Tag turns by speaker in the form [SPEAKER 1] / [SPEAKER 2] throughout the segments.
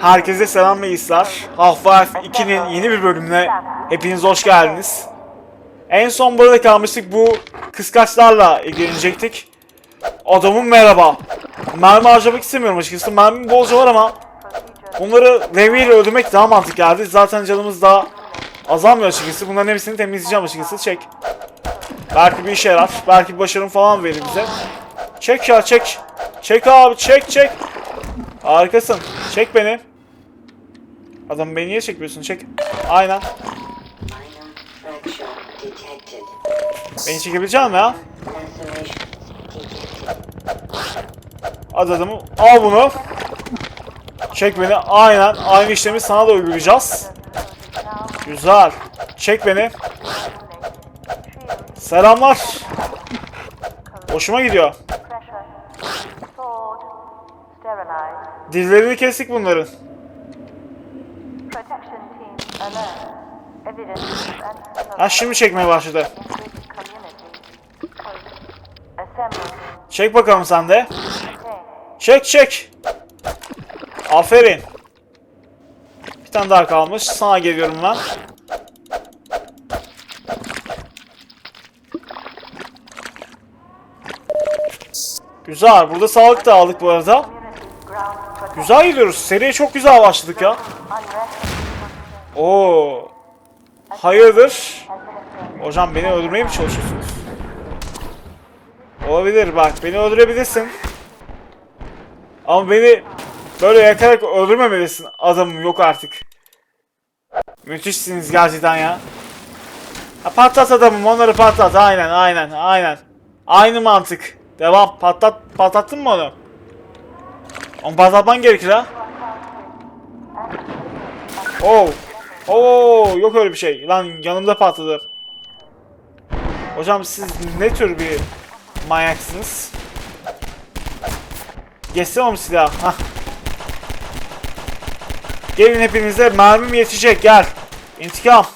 [SPEAKER 1] Herkese selam ve iyisler. Half-Life 2'nin yeni bir bölümüne hepiniz hoş geldiniz. En son burada kalmıştık. Bu kıskaçlarla ilgilenecektik. Adamım merhaba. Mermi harcamak istemiyorum açıkçası. Mermim bolca var ama bunları levyeyle öldürmek daha mantıklı geldi. Zaten canımız daha azalmıyor açıkçası. Bunların hepsini temizleyeceğim açıkçası. Çek. Belki bir işe yarar. Belki başarım falan verir bize. Çek ya çek. Çek abi çek çek. Harikasın. Çek beni. Adam beni niye çekmiyorsun? Çek. Aynen. Beni çekebileceğim ya.
[SPEAKER 2] Laceration detected.
[SPEAKER 1] Hadi adamı. Al bunu. Çek beni. Aynen. Aynı işlemi sana da uygulayacağız. Güzel. Çek beni. Selamlar. Hoşuma gidiyor. Dillerini kestik bunların. Ha şimdi çekmeye başladı. Çek bakalım sen de. Çek çek. Aferin. Bir tane daha kalmış. Sana geliyorum ben. Güzel. Burada sağlık da aldık bu arada. Güzel gidiyoruz. Seriye çok güzel başladık ya. Oo. Hayırdır? Hocam beni öldürmeye mi çalışıyorsunuz? Olabilir bak beni öldürebilirsin. Ama beni böyle yakarak öldürmemelisin. Adamım yok artık. Müthişsiniz gerçekten ya. Ha, patlat adamım onları patlat aynen aynen aynen. Aynı mantık. Devam patlat patlattın mı onu? Onu patlatman gerekir ha. Oo. Oo yok öyle bir şey. Lan yanımda patladı. Hocam siz ne tür bir manyaksınız? Geçsem mi silah? Hah. Gelin hepinize mermim yetecek gel. İntikam.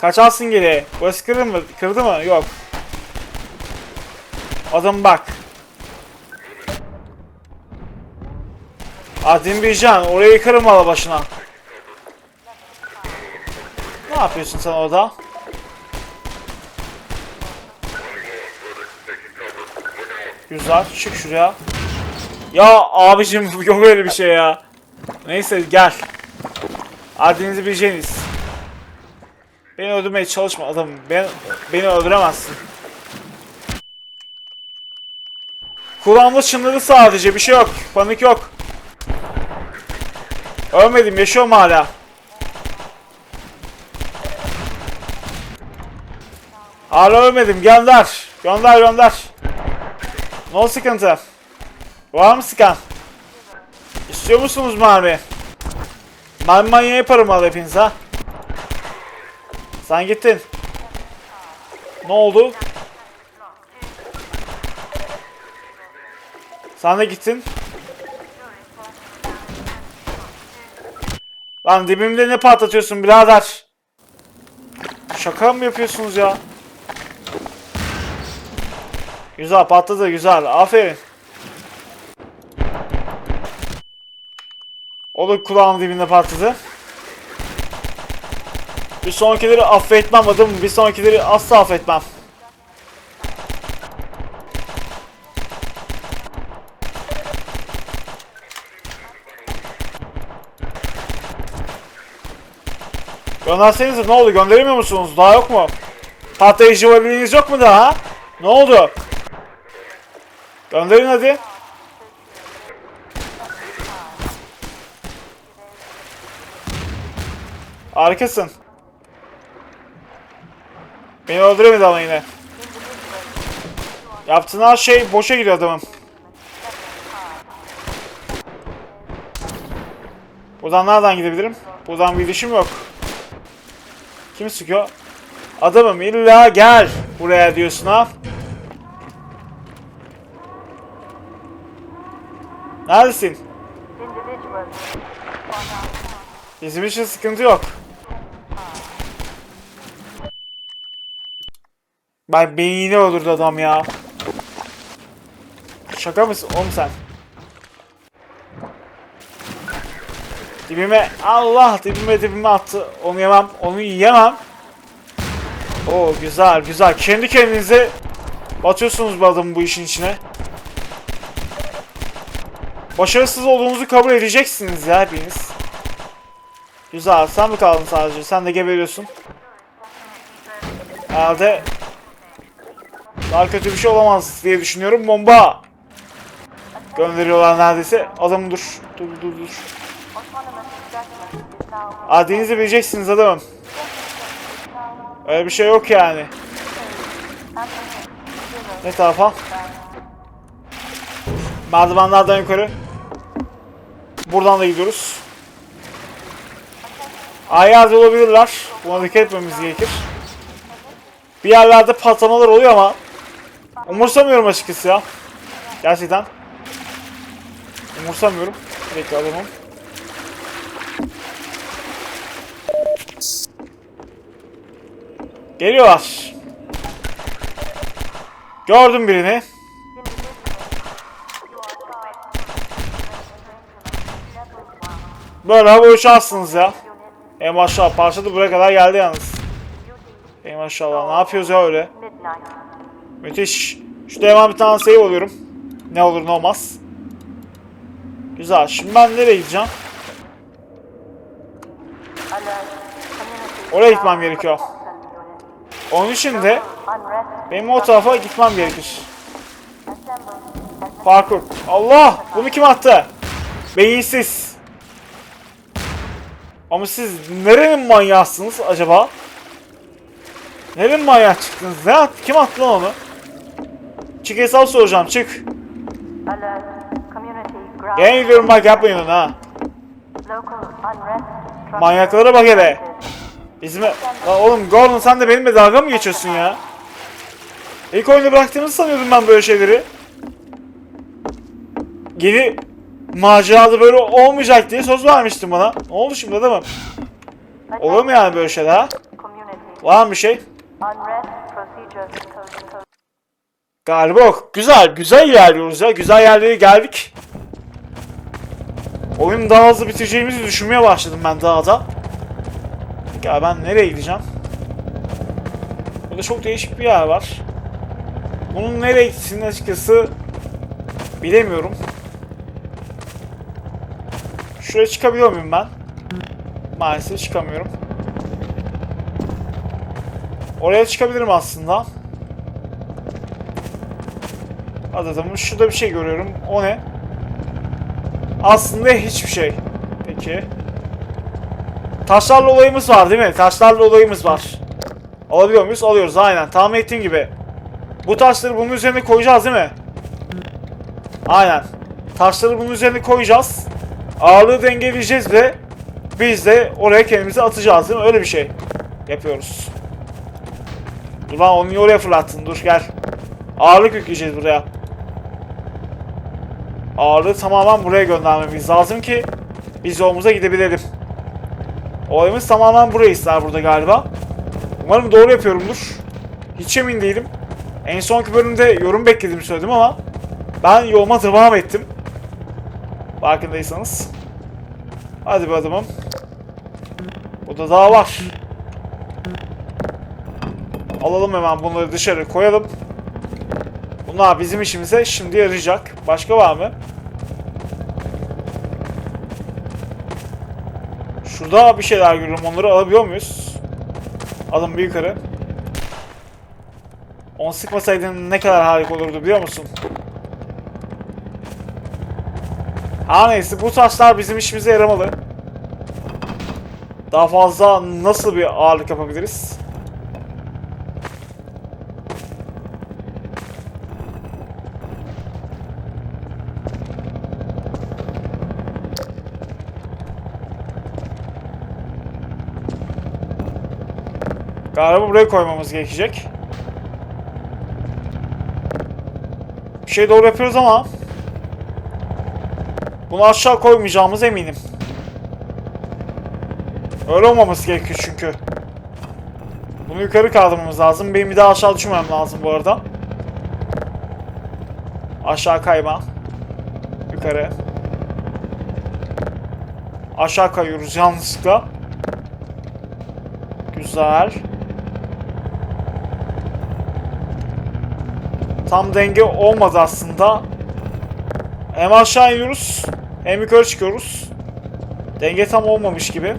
[SPEAKER 1] Kaçarsın geri. Burası kırdı mı? Kırdı mı? Yok. Adam bak. Adem Bircan orayı yıkarım valla başına. Ne yapıyorsun sen orada? Güzel çık şuraya. Ya abicim yok öyle bir şey ya. Neyse gel. Adenizi bileceğiniz. Beni öldürmeye çalışma adam. Ben, beni öldüremezsin. Kulağımda çınladı sadece bir şey yok. Panik yok. Ölmedim yaşıyorum hala. Hala ölmedim gönder. Gönder gönder. Ne sıkıntı? Var mı sıkan? İstiyor musunuz mermi? Mermi manyağı yaparım al hepiniz ha. Sen gittin. Ne oldu? Sen de gittin. Lan dibimde ne patlatıyorsun birader? Şaka mı yapıyorsunuz ya? Güzel patladı güzel. Aferin. O da kulağın dibinde patladı. Bir sonrakileri affetmem adım. Bir sonrakileri asla affetmem. Göndersenize ne oldu gönderemiyor musunuz? Daha yok mu? Patlayıcı valiliğiniz yok mu daha? Ne oldu? Gönderin hadi. Harikasın. Beni öldüremedi ama yine. Yaptığın her şey boşa gidiyor adamım. Buradan nereden gidebilirim? Buradan bir ilişim yok. Kim sıkıyor? Adamım illa gel buraya diyorsun ha. Neredesin? Bizim için sıkıntı yok. Beni yine öldürdü adam ya. Şaka mısın oğlum sen? Dibime Allah dibime dibime attı. Onu yemem. Onu yiyemem. Oo güzel güzel. Kendi kendinize batıyorsunuz bu adamın bu işin içine. Başarısız olduğunuzu kabul edeceksiniz ya hepiniz. Güzel. Sen mi kaldın sadece? Sen de geberiyorsun. Herhalde daha kötü bir şey olamaz diye düşünüyorum. Bomba gönderiyorlar neredeyse. Adamı dur. Dur dur dur. Adinizi bileceksiniz adamım. Öyle bir şey yok yani. Ne tarafa? Merdivenlerden yukarı. Buradan da gidiyoruz. Ayağı olabilirler. Buna dikkat etmemiz gerekir. Bir yerlerde patlamalar oluyor ama umursamıyorum açıkçası ya. Gerçekten. Umursamıyorum. Bekle adamım. Geliyorlar. Gördüm birini. Böyle hava uçarsınız ya. Ey maşallah parça da buraya kadar geldi yalnız. Ey maşallah ne yapıyoruz ya öyle. Müthiş. Şurada hemen bir tane save alıyorum. Ne olur ne olmaz. Güzel. Şimdi ben nereye gideceğim? Oraya gitmem gerekiyor. Onun için de benim o tarafa gitmem gerekir. Parkur. Allah! Bunu kim attı? Beyinsiz. Ama siz nerenin manyağısınız acaba? Nerenin manyağı çıktınız? Ne at? Kim attı lan onu? Çık hesap soracağım çık. Gene gidiyorum bak yapmayın ha. Manyaklara bak hele. Bizim... Lan oğlum Gordon sen de benimle dalga mı geçiyorsun ya? İlk oyunu bıraktığımızı sanıyordum ben böyle şeyleri. Geri macerada böyle olmayacak diye söz vermiştin bana. Ne oldu şimdi adamım? Olur mu yani böyle şeyler ha? Var mı bir şey? Galiba yok. Güzel, güzel ilerliyoruz ya. Güzel yerlere geldik. Oyunu daha hızlı bitireceğimizi düşünmeye başladım ben daha da. Abi ben nereye gideceğim? Burada çok değişik bir yer var. Bunun nereye gittiğini açıkçası bilemiyorum. Şuraya çıkabiliyor muyum ben? Maalesef çıkamıyorum. Oraya çıkabilirim aslında. Hadi adamım şurada bir şey görüyorum. O ne? Aslında hiçbir şey. Peki. Taşlarla olayımız var değil mi? Taşlarla olayımız var. Alabiliyor muyuz? Alıyoruz aynen. Tahmin ettiğim gibi. Bu taşları bunun üzerine koyacağız değil mi? Aynen. Taşları bunun üzerine koyacağız. Ağırlığı dengeleyeceğiz ve biz de oraya kendimizi atacağız değil mi? Öyle bir şey yapıyoruz. Dur lan onu oraya fırlattın? Dur gel. Ağırlık yükleyeceğiz buraya. Ağırlığı tamamen buraya göndermemiz lazım ki biz yolumuza gidebilelim. Olayımız tamamen burayı ister burada galiba. Umarım doğru yapıyorumdur. Hiç emin değilim. En sonki bölümde yorum beklediğimi söyledim ama ben yoluma devam ettim. Farkındaysanız. Hadi be adamım. Burada daha var. Alalım hemen bunları dışarı koyalım. Bunlar bizim işimize şimdi yarayacak. Başka var mı? Şurada bir şeyler görüyorum. Onları alabiliyor muyuz? Alın bir yukarı. Onu sıkmasaydın ne kadar harika olurdu biliyor musun? Her neyse bu taşlar bizim işimize yaramalı. Daha fazla nasıl bir ağırlık yapabiliriz? Galiba buraya koymamız gerekecek. Bir şey doğru yapıyoruz ama bunu aşağı koymayacağımız eminim. Öyle olmaması gerekiyor çünkü. Bunu yukarı kaldırmamız lazım. Benim bir daha aşağı düşmem lazım bu arada. Aşağı kayma. Yukarı. Aşağı kayıyoruz yanlışlıkla. Güzel. Tam denge olmadı aslında. Hem aşağı iniyoruz hem yukarı çıkıyoruz. Denge tam olmamış gibi.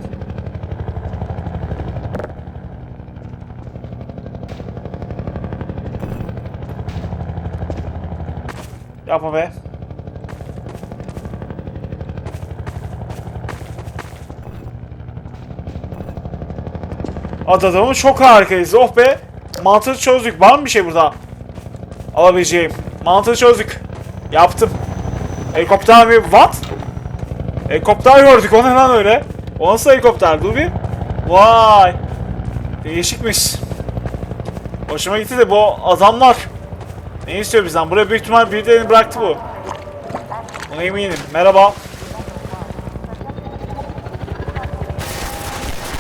[SPEAKER 1] Yapma be. Adadamı çok harikayız. Oh be. Mantığı çözdük. Var mı bir şey burada? Alabileceğim. Mantığı çözdük. Yaptım. Helikopter mi? What? Helikopter gördük. O ne lan öyle? O nasıl helikopter? Dur bir. Vay. Değişikmiş. Hoşuma gitti de bu adamlar ne istiyor bizden? Buraya büyük ihtimal birilerini bıraktı bu. Buna eminim. Merhaba.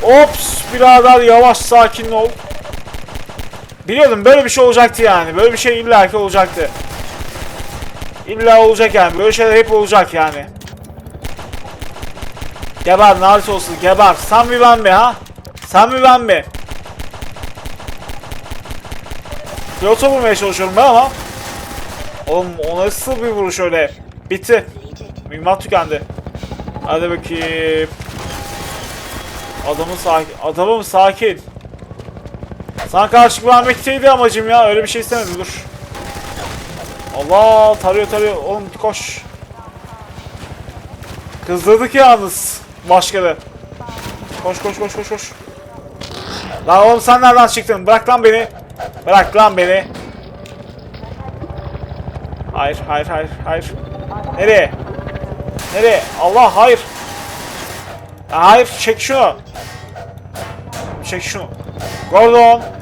[SPEAKER 1] Ops birader yavaş sakin ol. Biliyordum böyle bir şey olacaktı yani. Böyle bir şey illaki olacaktı. İlla olacak yani. Böyle şeyler hep olacak yani. Geber nalet olsun geber. Sen mi ben mi ha? Sen mi ben mi? Pilota vurmaya çalışıyorum ben ama. Oğlum o nasıl bir vuruş öyle? Bitti. Mühimmat tükendi. Hadi bakayım. Adamın sakin. Adamım sakin. Sana karşı vermekteydi amacım ya. Öyle bir şey istemedim dur. Allah tarıyor tarıyor. Oğlum koş. Kızdırdık yalnız. Başkaları. Koş koş koş koş koş. Lan oğlum sen nereden çıktın? Bırak lan beni. Bırak lan beni. Hayır hayır hayır hayır. Nereye? Nereye? Allah hayır. Hayır çek şunu. Çek şunu. Gordon.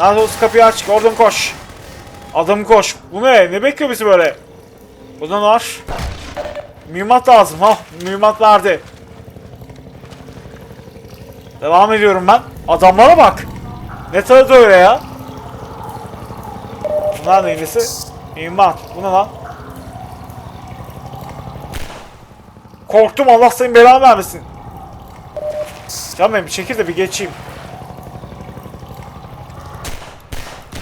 [SPEAKER 1] Olsun kapıyı aç. Gordon koş. Adam koş. Bu ne? Ne bekliyor bizi böyle? Burada ne var? Mühimmat lazım. Ha, mühimmat verdi. Devam ediyorum ben. Adamlara bak. Ne tadı öyle ya? Bunlar neyisi? Mühimmat. Bu ne lan? Korktum Allah senin belanı vermesin. Canım benim çekil de bir geçeyim.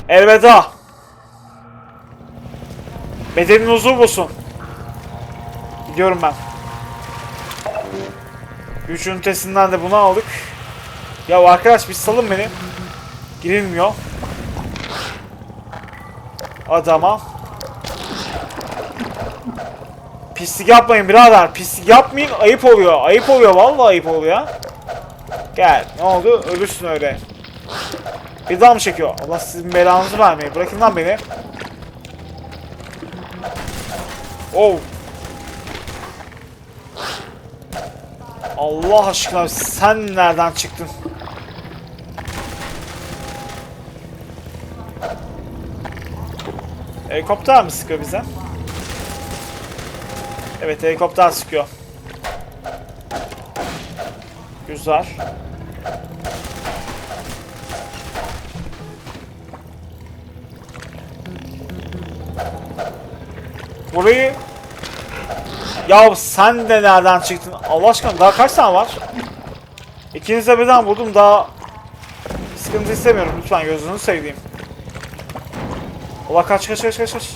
[SPEAKER 1] Elveda. Bedenin huzur bulsun. Gidiyorum ben. Güç ünitesinden de bunu aldık. Ya arkadaş bir salın beni. Girilmiyor. Adama. Pislik yapmayın birader. Pislik yapmayın. Ayıp oluyor. Ayıp oluyor. Vallahi ayıp oluyor. Gel. Ne oldu? Ölürsün öyle. Daha mı çekiyor? Allah sizin belanızı vermeyin. Bırakın lan beni. Oh. Allah aşkına sen nereden çıktın? Helikopter mi sıkıyor bize? Evet helikopter sıkıyor. Güzel. Burayı Ya sen de nereden çıktın? Allah aşkına daha kaç tane var? İkiniz de birden vurdum daha sıkıntı istemiyorum lütfen gözünü seveyim. Allah kaç kaç kaç kaç kaç.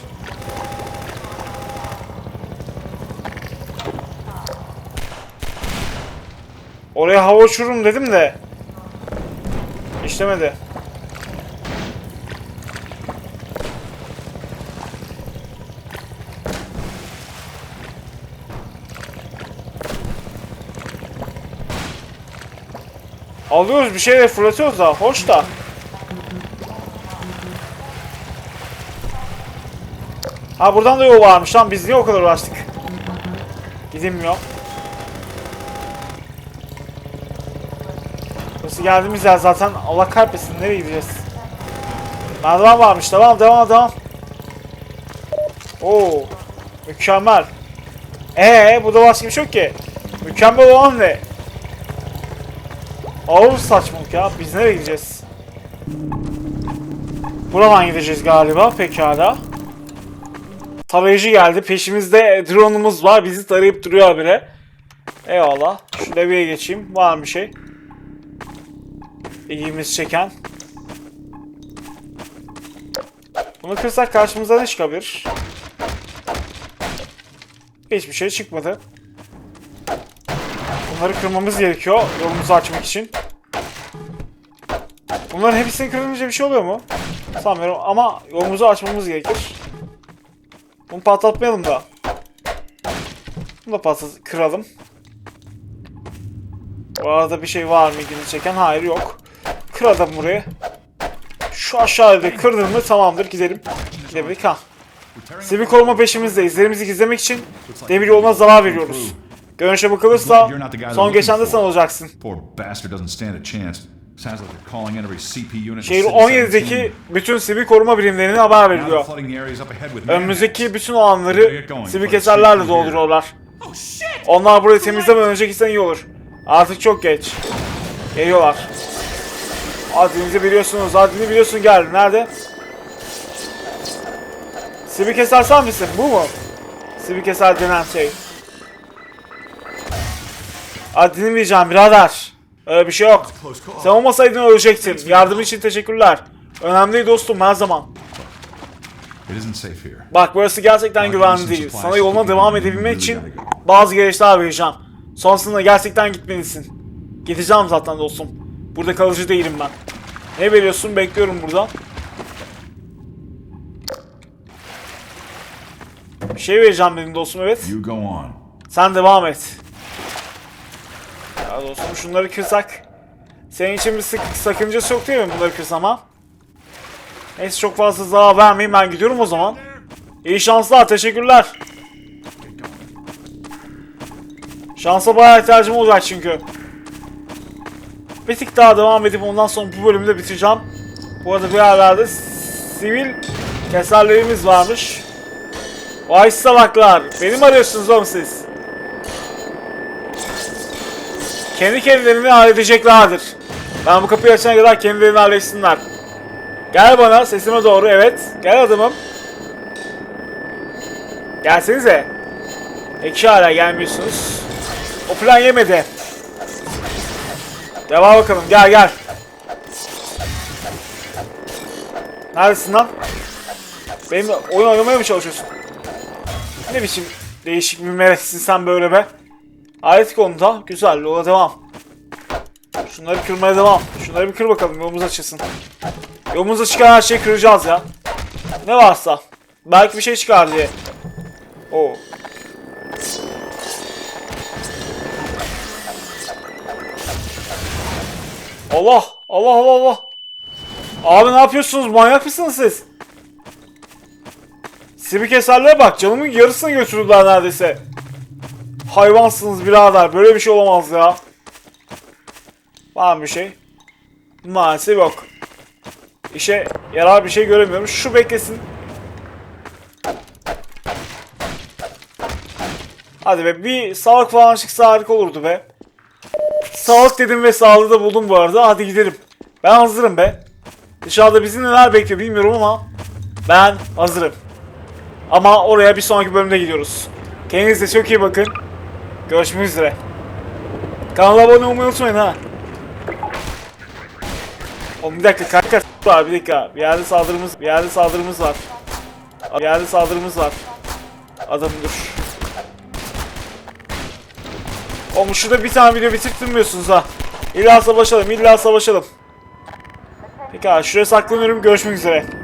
[SPEAKER 1] Oraya hava uçururum dedim de işlemedi. Alıyoruz bir şeyler fırlatıyoruz da hoş da. Ha buradan da yol varmış lan biz niye o kadar uğraştık? Gidilmiyor. Burası geldiğimiz yer zaten Allah kahretsin nereye gideceğiz? Merdiven varmış devam devam devam. Oo mükemmel. Ee burada başka bir şey yok ki. Mükemmel olan ne? Ağır saçmalık ya. Biz nereye gideceğiz? Buradan gideceğiz galiba. Pekala. Tarayıcı geldi. Peşimizde drone'umuz var. Bizi tarayıp duruyor bile. Eyvallah. Şu levyeye geçeyim. Var mı bir şey? İlgimizi çeken. Bunu kırsak karşımıza ne çıkabilir? Hiçbir şey çıkmadı. Bunları kırmamız gerekiyor yolumuzu açmak için. Bunların hepsini kırınca bir şey oluyor mu? Sanmıyorum ama yolumuzu açmamız gerekir. Bunu patlatmayalım da. Bunu da patlat kıralım. Bu arada bir şey var mı ilgini çeken? Hayır yok. Kıralım burayı. Şu aşağıda kırdın mı tamamdır gidelim. Gidebildik ha. Sivil koruma peşimizde. İzlerimizi gizlemek için demir yoluna zarar veriyoruz. Görünüşe bakılırsa son geçen de sen olacaksın. Şehir
[SPEAKER 3] City
[SPEAKER 1] 17'deki
[SPEAKER 3] 17.
[SPEAKER 1] bütün sivil koruma birimlerine haber veriliyor. Önümüzdeki bütün alanları sivil keserlerle dolduruyorlar. Onlar burayı temizlemeden önce gitsen iyi olur. Artık çok geç. Geliyorlar. Adını biliyorsunuz, adını biliyorsun gel. Nerede? Sivil keser sen misin? Bu mu? Sivil keser denen şey. Adını bileceğim birader. Öyle bir şey yok. Sen olmasaydın ölecektin. Yardım için teşekkürler. Önemli değil dostum her zaman. Bak burası gerçekten güvenli değil. Sana yoluna devam edebilmek için bazı gereçler vereceğim. Sonrasında gerçekten gitmelisin. Gideceğim zaten dostum. Burada kalıcı değilim ben. Ne veriyorsun? Bekliyorum burada. Bir şey vereceğim benim dostum evet. Sen devam et. Ya dostum şunları kırsak. Senin için bir sık sakıncası yok değil mi bunları kırsam ha? Neyse çok fazla zarar vermeyin ben gidiyorum o zaman. İyi şanslar teşekkürler. Şansa bayağı ihtiyacım olacak çünkü. Bir tık daha devam edip ondan sonra bu bölümü de bitireceğim. Bu arada bir yerlerde sivil keserlerimiz varmış. Vay salaklar. Beni mi arıyorsunuz oğlum siz? Kendi kendilerini halledeceklerdir. Ben bu kapıyı açana kadar kendilerini halletsinler. Gel bana sesime doğru evet. Gel adamım. Gelsenize. Peki hala gelmiyorsunuz. O plan yemedi. Devam bakalım gel gel. Neredesin lan? Benimle oyun oynamaya mı çalışıyorsun? Ne biçim değişik bir meleksin sen böyle be. Alet konuda güzel yola devam. Şunları kırmaya devam. Şunları bir kır bakalım yolumuz açılsın. Yolumuza çıkan her şeyi kıracağız ya. Ne varsa. Belki bir şey çıkar diye. Oo. Allah! Allah Allah Allah! Abi ne yapıyorsunuz? Manyak mısınız siz? Sivil keserlere bak canımın yarısını götürdüler neredeyse. Hayvansınız birader böyle bir şey olamaz ya. Var mı bir şey? Maalesef yok. İşe yarar bir şey göremiyorum. Şu beklesin. Hadi be bir sağlık falan çıksa harika olurdu be. Sağlık dedim ve sağlığı da buldum bu arada. Hadi gidelim. Ben hazırım be. Dışarıda bizi neler bekliyor bilmiyorum ama ben hazırım. Ama oraya bir sonraki bölümde gidiyoruz. Kendinize çok iyi bakın. Görüşmek üzere. Kanala abone olmayı unutmayın ha. Oğlum bir dakika kanka var bir dakika. Bir yerde saldırımız bir yerde saldırımız var. Bir yerde saldırımız var. Adam dur. Oğlum şurada bir tane video bitirtmiyorsunuz ha. İlla savaşalım, illa savaşalım. Peki şuraya saklanıyorum. Görüşmek üzere.